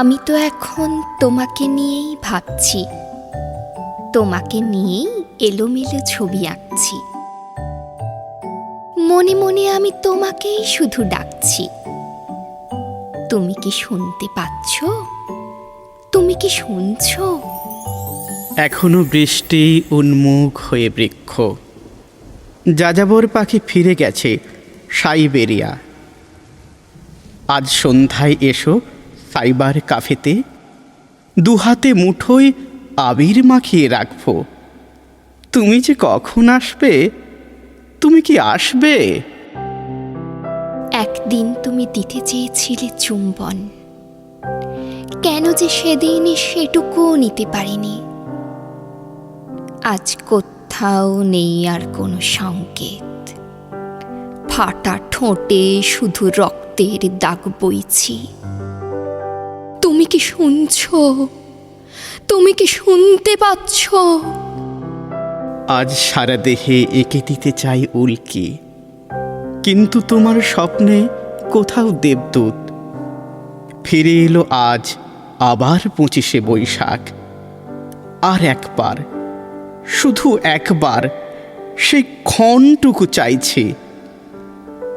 আমি তো এখন তোমাকে নিয়েই ভাবছি। তোমাকে নিয়েই এলোমেলো ছবি আঁকছি। মনে মনে আমি তোমাকেই শুধু ডাকছি। তুমি কি শুনতে পাচ্ছ? তুমি কি শুনছো? এখনও বৃষ্টি উন্মুখ হয়ে বৃক্ষ। যাযাবর পাখি ফিরে গেছে সাইবেরিয়া। আজ সন্ধ্যায় এসো সাইবার কাফেতে দুহাতে মুঠোয় আবির মাখিয়ে রাখব। তুমি যে কখন আসবে? তুমি কি আসবে? একদিন তুমি দিতে চেয়েছিলে চুম্বন। কেন যে সেদিন সেটুকুও নিতে পারিনি। আজ কোথাও নেই আর কোনো সংকেত। ফাটা ঠোঁটে শুধু রক্তের দাগ বইছি। তুমি কি শুনছো? তুমি কি শুনতে পাচ্ছ? আজ সারা দেহে এঁকে দিতে চাই উল্কি। কিন্তু তোমার স্বপ্নে কোথাও দেবদূত। ফিরে এলো আজ আবার পঁচিশে বৈশাখ। আর একবার, শুধু একবার, সেই ক্ষণটুকু চাইছি।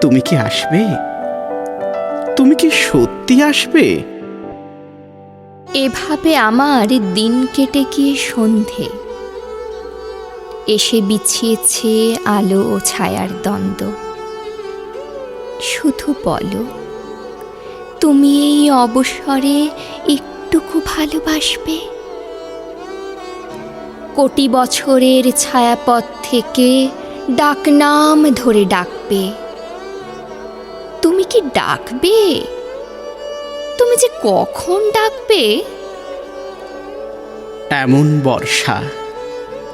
তুমি কি আসবে? তুমি কি সত্যি আসবে? এভাবে আমার দিন কেটে গিয়ে সন্ধে। এসে বিছিয়েছে আলো ও ছায়ার দ্বন্দ্ব। শুধু বলো, তুমি এই অবসরে একটুকু ভালোবাসবে? কোটি বছরের ছায়াপথ থেকে ডাকনাম ধরে ডাকবে। তুমি কি ডাকবে? তুমি যে কখন ডাকবে? এমন বর্ষা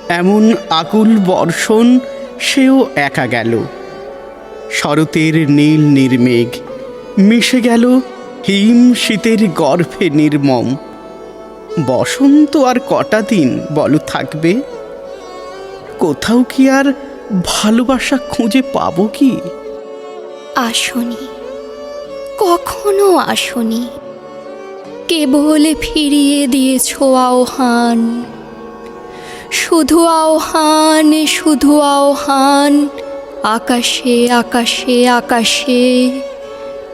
এমন আকুল বর্ষণ সেও একা গেল। শরতের নীল নির্মেঘ মিশে গেল হিম শীতের গর্ভে নির্মম। বসন্ত আর কটা দিন বলো থাকবে? কোথাও কি আর ভালোবাসা খুঁজে পাবো কি? আসনি। কখনো আসনি। কেবল ফিরিয়ে দিয়েছ আহ্বান। শুধু আহ্বান শুধু আহ্বান, আকাশে আকাশে আকাশে।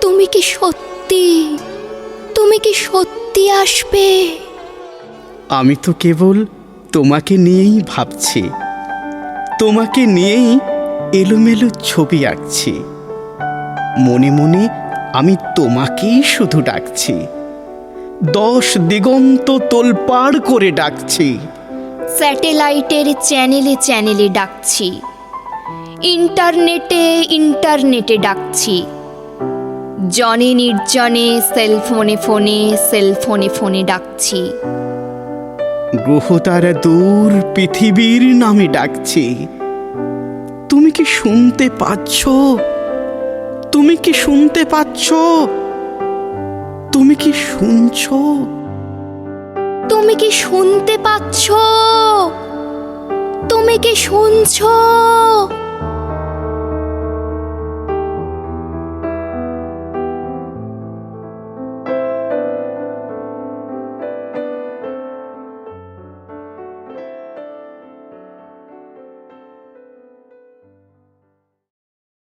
তুমি কি সত্যি? তুমি কি সত্যি আসবে? আমি তো কেবল তোমাকে নিয়েই ভাবছি। তোমাকে নিয়েই এলোমেলো ছবি আঁকছি। মনে মনে আমি তোমাকেই শুধু ডাকছি। দশ দিগন্ত তোলপাড় করে ডাকছি। স্যাটেলাইটের চ্যানেলে চ্যানেলে ডাকছি। ইন্টারনেটে ইন্টারনেটে ডাকছি। জনে নির্জনে সেলফোনে ফোনে সেলফোনে ফোনে ডাকছি। গ্রহতারা দূর পৃথিবীর নামে ডাকছি। তুমি কি শুনতে পাচ্ছ? তুমি কি শুনতে পাচ্ছ? তুমি কি শুনছ? তুমি কি শুনতে পাচ্ছ? তুমি কি শুনছো?